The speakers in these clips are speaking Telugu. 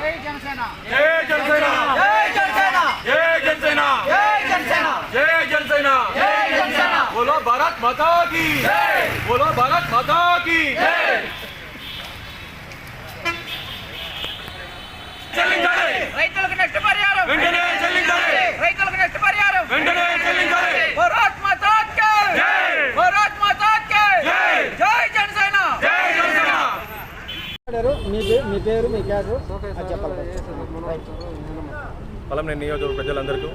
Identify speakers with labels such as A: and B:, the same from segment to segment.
A: జై జనసేన
B: జై జనసేన
A: జై జనసేన
B: జై జనసేన
A: జై జనసేన
B: జై జనసేన
A: జై జనసేన
B: बोलो भारत माता की बोलो भारत माता की
C: పేరు మీ చెప్పాలి.
B: పలంనేని నియోజకవర్గ ప్రజలందరికీ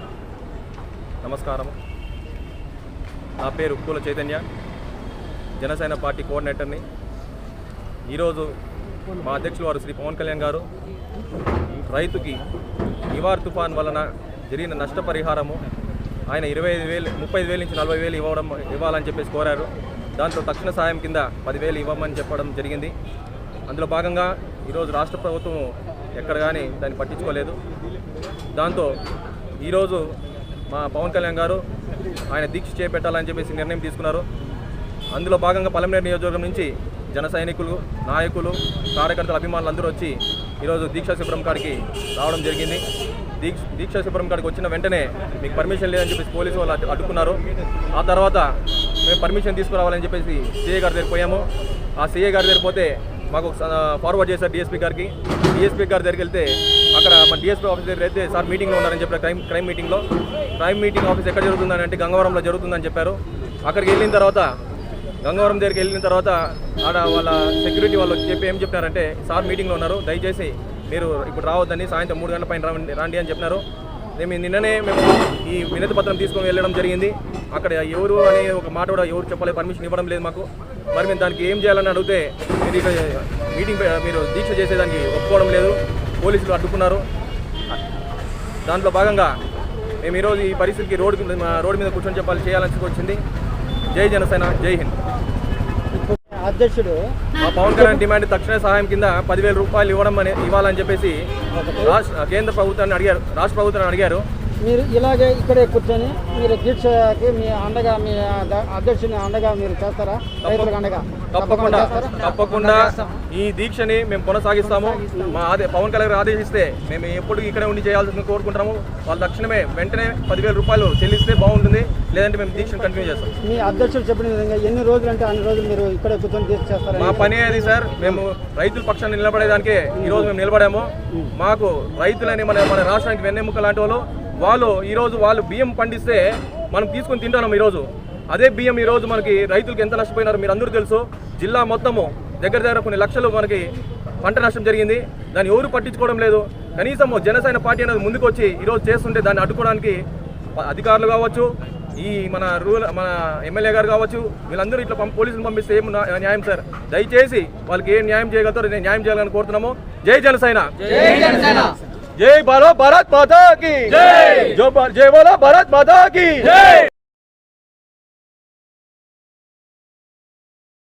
B: నమస్కారం. నా పేరు పూల చైతన్య. జనసేన పార్టీ కోఆర్డినేటర్ని. ఈరోజు మా అధ్యక్షులు వారు శ్రీ పవన్ కళ్యాణ్ గారు. రైతుకి నివార్ తుఫాన్ వలన జరిగిన నష్టపరిహారము ఆయన ఇరవై ఐదు వేలు ముప్పై ఐదు వేలు నుంచి నలభై వేలు ఇవ్వడం ఇవ్వాలని చెప్పేసి కోరారు. దాంట్లో తక్షణ సాయం కింద పదివేలు ఇవ్వమని చెప్పడం జరిగింది. అందులో భాగంగా ఈరోజు రాష్ట్ర ప్రభుత్వం ఎక్కడ కానీ దాన్ని పట్టించుకోలేదు. దాంతో ఈరోజు మా పవన్ కళ్యాణ్ గారు ఆయన దీక్ష చేపట్టాలని చెప్పేసి నిర్ణయం తీసుకున్నారు. అందులో భాగంగా పలమనేరు నియోజకవర్గం నుంచి జన సైనికులు నాయకులు కార్యకర్తల అభిమానులు అందరూ వచ్చి ఈరోజు దీక్షా శిబిరం కాడికి రావడం జరిగింది. దీక్ష దీక్షా శిబిరం కాడికి వచ్చిన వెంటనే మీకు పర్మిషన్ లేదని చెప్పేసి పోలీసు వాళ్ళు అడ్డుకున్నారు. ఆ తర్వాత మేము పర్మిషన్ తీసుకురావాలని చెప్పేసి సీఏ గారి దగ్గర పోయాము. ఆ సీఏ గారి దగ్గర పోతే మాకు ఫార్వర్డ్ చేశారు డిఎస్పీ గారికి. డిఎస్పీ గారి దగ్గరికి వెళ్తే అక్కడ మన డిఎస్పీ ఆఫీస్ దగ్గర అయితే సార్ మీటింగ్లో ఉన్నారని చెప్పారు క్రైమ్ క్రైమ్ మీటింగ్లో. క్రైమ్ మీటింగ్ ఆఫీస్ ఎక్కడ జరుగుతుందని అంటే గంగవరంలో జరుగుతుందని చెప్పారు. అక్కడికి వెళ్ళిన తర్వాత గంగవరం దగ్గరికి వెళ్ళిన తర్వాత ఆడ వాళ్ళ సెక్యూరిటీ వాళ్ళు చెప్పి ఏం చెప్పినారంటే సార్ మీటింగ్లో ఉన్నారు దయచేసి మీరు ఇప్పుడు రావద్దని సాయంత్రం మూడు గంటల పైన రాండి అని చెప్పినారు. మేము నిన్ననే మేము ఈ వినతి పత్రం తీసుకొని వెళ్ళడం జరిగింది. అక్కడ ఎవరు అనే ఒక మాట కూడా ఎవరు చెప్పలేదు పర్మిషన్ ఇవ్వడం లేదు మాకు. మరి మేము దానికి ఏం చేయాలని అడిగితే మీరు ఇక్కడ మీటింగ్ మీరు దీక్ష చేసేదానికి ఒప్పుకోవడం లేదు. పోలీసులు అడ్డుకున్నారు. దాంట్లో భాగంగా మేము ఈరోజు ఈ పరిస్థితికి రోడ్డు రోడ్డు మీద కూర్చొని చెప్పాలి చేయాలని వచ్చింది జై జనసేన జై హింద్.
C: అధ్యక్షుడు
B: మా పవన్ కళ్యాణ్ డిమాండ్ తక్షణ సహాయం కింద పదివేల రూపాయలు ఇవ్వడం అనే ఇవ్వాలని చెప్పేసి రాష్ట్ర కేంద్ర ప్రభుత్వాన్ని అడిగారు రాష్ట్ర ప్రభుత్వాన్ని అడిగారు.
C: మీరు ఇలాగే ఇక్కడే కూర్చొని మీరు దీక్షకి మీ అండగా మీ అధ్యక్షుని అండగా మీరు చేస్తారా? రైతులకు అండగా?
B: తప్పకుండా? తప్పకుండా ఈ దీక్షని మేము కొనసాగిస్తాము. మా ఆదే పవన్ కళ్యాణ్ ఆదేశిస్తే మేము ఎప్పుడు ఇక్కడే ఉండి చేయాల్సింది కోరుకుంటున్నాము వాళ్ళు తక్షణమే వెంటనే పదివేల రూపాయలు చెల్లిస్తే బాగుంటుంది. లేదంటే మేము దీక్షను కంటిన్యూ చేస్తాం.
C: మీ అధ్యక్షుడు చెప్పిన విధంగా ఎన్ని రోజులు అంటే అన్ని రోజులు మీరు ఇక్కడే కూర్చొని దీక్ష చేస్తారా?
B: మా పని అది సార్? మేము రైతుల పక్షాన్ని నిలబడేదానికే ఈరోజు మేము నిలబడాము. మాకు రైతులని మన మన రాష్ట్రానికి వెన్నెముక లాంటి వాళ్ళు వాళ్ళు ఈరోజు వాళ్ళు బియ్యం పండిస్తే మనం తీసుకొని తింటున్నాం ఈరోజు. అదే బియ్యం ఈరోజు మనకి రైతులకు ఎంత నష్టపోయినారో మీరు అందరూ తెలుసు. జిల్లా మొత్తము దగ్గర దగ్గర కొన్ని లక్షలు మనకి పంట నష్టం జరిగింది. దాన్ని ఎవరు పట్టించుకోవడం లేదు. కనీసం జనసేన పార్టీ అనేది ముందుకు వచ్చి ఈరోజు చేస్తుంటే దాన్ని అడ్డుకోవడానికి అధికారులు కావచ్చు ఈ మన రూరల్ మన ఎమ్మెల్యే గారు కావచ్చు వీళ్ళందరూ ఇట్లా పోలీసులు పంపిస్తే ఏం నా- న్యాయం సార్? దయచేసి వాళ్ళకి ఏం న్యాయం చేయగలుగుతారో నేను న్యాయం చేయాలని కోరుతున్నాము. జై జనసేన! जय बोलो भारत माता की। जय। जो जय बोलो भारत माता की। जय।